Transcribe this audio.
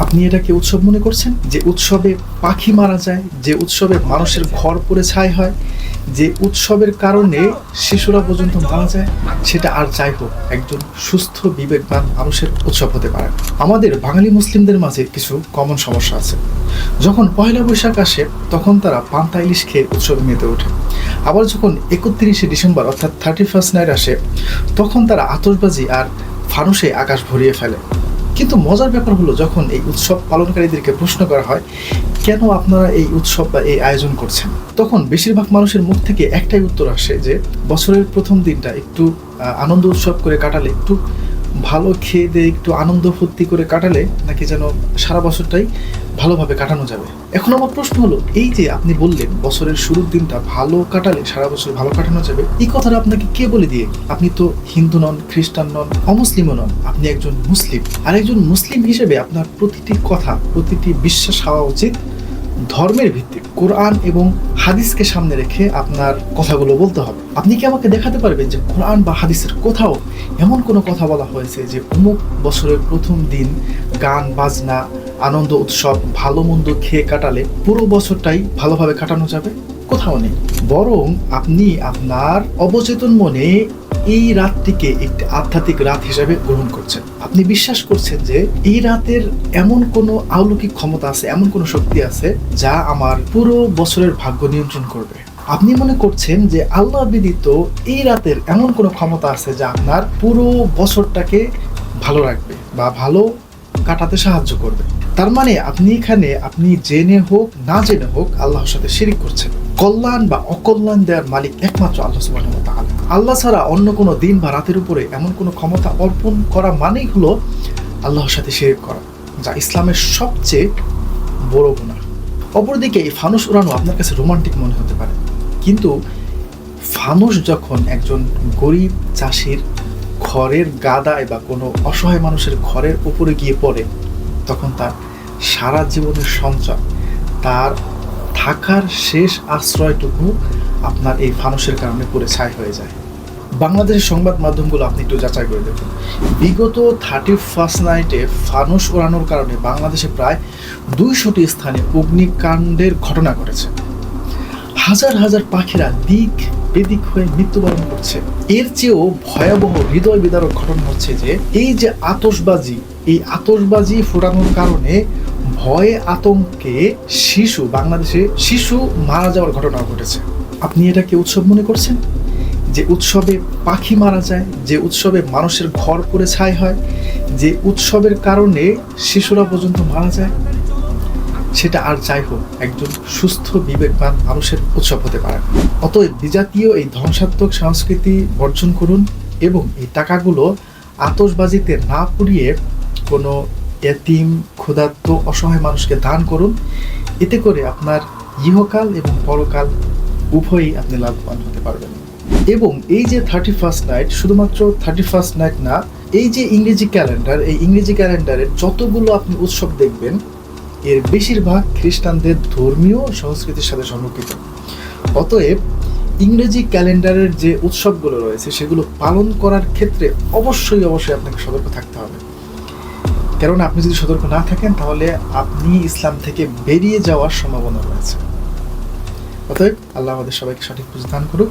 আপনি এটাকে উৎসব মনে করছেন? যে উৎসবে পাখি মারা যায়, যে উৎসবে মানুষের ঘর পড়ে ছাই হয়, যে উৎসবের কারণে শিশুরা পর্যন্ত মারা যায়, সেটা আর যাই হোক, একজন সুস্থ, বিবেকবান মানুষের উৎসব হতে পারে। আমাদের বাঙালি মুসলিমদের মাঝে কিছু কমন সমস্যা আছে। যখন পয়লা বৈশাখ আসে, তখন তারা পান্তা ইলিশ খেয়ে উৎসবে মেতে ওঠে। আবার যখন একত্রিশে ডিসেম্বর, অর্থাৎ থার্টি ফার্স্ট নাইট আসে, তখন তারা আতশবাজি আর ফানুসে আকাশ ভরিয়ে ফেলে। কিন্তু মজার ব্যাপার হলো, যখন এই উৎসব পালনকারীদেরকে প্রশ্ন করা হয়, কেন আপনারা এই উৎসব বা এই আয়োজন করছেন? তখন বেশিরভাগ মানুষের মুখ থেকে একটাই উত্তর আসে যে, বছরের প্রথম দিনটা একটু আনন্দ উৎসব করে কাটালে একটু ভালো খেয়ে দিয়ে একটু আনন্দ ফুর্তি করে কাটালে নাকি যেন সারা বছরটাই ভালোভাবে কাটানো যাবে? এখন আমার প্রশ্ন হলো, এই যে আপনি বললেন বছরের শুরুর দিনটা ভালো কাটালে সারা বছর ভালো কাটানো যাবে, এই কথাটা আপনাকে কে বলে দিয়ে? আপনি তো হিন্দু নন, খ্রিস্টান নন অমুসলিমও নন, আপনি একজন মুসলিম। আর একজন মুসলিম হিসেবে আপনার প্রতিটি কথা, প্রতিটি বিশ্বাস হওয়া উচিত ধর্মের ভিত্তিক কোরআন এবং হাদিসকে সামনে রেখে আপনার কথাগুলো বলতে হবে। আপনি কি আমাকে দেখাতে পারবেন যে কোরআন বা হাদিসের কোথাও এমন কোনো কথা বলা হয়েছে যে অমুক বছরের প্রথম দিন গান, বাজনা, আনন্দ, উৎসব, ভালো মন্দ খেয়ে কাটালে পুরো বছরটাই ভালোভাবে কাটানো যাবে? কোথাও নেই। বরং আপনি আপনার অবচেতন মনে এই রাতটিকে একটি আধ্যাত্মিক রাত হিসেবে গ্রহণ করছেন। আপনি বিশ্বাস করছেন যে এই রাতের এমন কোনো আলৌকিক ক্ষমতা আছে, এমন কোনো শক্তি আছে যা আমার পুরো বছরের ভাগ্য নিয়ন্ত্রণ করবে? আপনি মনে করছেন যে আল্লাহ বিদিত এই রাতের এমন কোনো ক্ষমতা আছে যা আপনার পুরো বছরটাকে ভালো রাখবে বা ভালো কাটাতে সাহায্য করবে? তার মানে আপনি এখানে, আপনি জেনে হোক, না জেনে হোক, আল্লাহর সাথে শিরিক করছেন। কল্যাণ বা অকল্যাণ দেওয়ার মালিক একমাত্র আল্লাহ তাআলা। আল্লাহ ছাড়া অন্য কোনো দিন বা রাতের উপরে এমন কোনো ক্ষমতা অর্পণ করা মানেই হলো আল্লাহর সাথে শিরিক করা, যা ইসলামের সবচেয়ে বড় গুণা অপরদিকে এই ফানুস উড়ানো আপনার কাছে রোমান্টিক মনে হতে পারে। কিন্তু ফানুস যখন একজন গরিব চাষির ঘরের গাদায় বা কোনো অসহায় মানুষের ঘরের উপরে গিয়ে পড়ে, তখন তার সারা জীবনের সঞ্চয়, তার থাকার শেষ আশ্রয়টুকু আপনার এই ফানুসের কারণে পুরো ছাই হয়ে যায়। বাংলাদেশের সংবাদ মাধ্যমগুলো আপনি একটু যাচাই করে দেখুন। বিগত থার্টি ফার্স্ট নাইটে ফানুস ওড়ানোর কারণে বাংলাদেশে প্রায় দুইশোটি স্থানে অগ্নিকাণ্ডের ঘটনা ঘটেছে। হাজার হাজার পাখিরা দিক বেদিক হয়ে মৃত্যুবরণ করছে। এর চেয়েও ভয়াবহ হৃদয় বিদারক ঘটনা হচ্ছে যে, এই যে আতসবাজি এই আতশবাজি ফোটানোর কারণে ভয়ে আতঙ্কে শিশু, বাংলাদেশে শিশু মারা যাওয়ার ঘটনা ঘটেছে। আপনি এটাকে উৎসব মনে করছেন? যে উৎসবে পাখি মারা যায়, যে উৎসবে মানুষের ঘর পড়ে ছাই হয়, যে উৎসবের কারণে শিশুরা পর্যন্ত মারা যায়, সেটা আর যাই হোক, একজন সুস্থ, বিবেকবান মানুষের উৎসব হতে পারে। অতএব বিজাতীয় এই ধ্বংসাত্মক সংস্কৃতি বর্জন করুন এবং এই টাকাগুলো আতসবাজিতে না পুড়িয়ে কোনো এতিম, ক্ষুধার্ত, অসহায় মানুষকে দান করুন। এতে করে আপনার ইহকাল এবং পরকাল উভয়ই আপনি লাভবান হতে পারবেন। এবং এই যে থার্টি ফার্স্ট নাইট শুধুমাত্র থার্টি ফার্স্ট নাইট না, এই যে ইংরেজি ক্যালেন্ডার এই ইংরেজি ক্যালেন্ডারের যতগুলো আপনি উৎসব দেখবেন, এর বেশিরভাগ খ্রিস্টানদের ধর্মীয় সংস্কৃতির সাথে সম্পর্কিত। অতএব ইংরেজি ক্যালেন্ডারের যে উৎসবগুলো রয়েছে, সেগুলো পালন করার ক্ষেত্রে অবশ্যই অবশ্যই আপনাকে সতর্ক থাকতে হবে। কেননা আপনি যদি সতর্ক না থাকেন, তাহলে আপনি ইসলাম থেকে বেরিয়ে যাওয়ার সম্ভাবনা রয়েছে। অতএব আল্লাহ আমাদের সবাইকে সঠিক বুঝ দান করুক।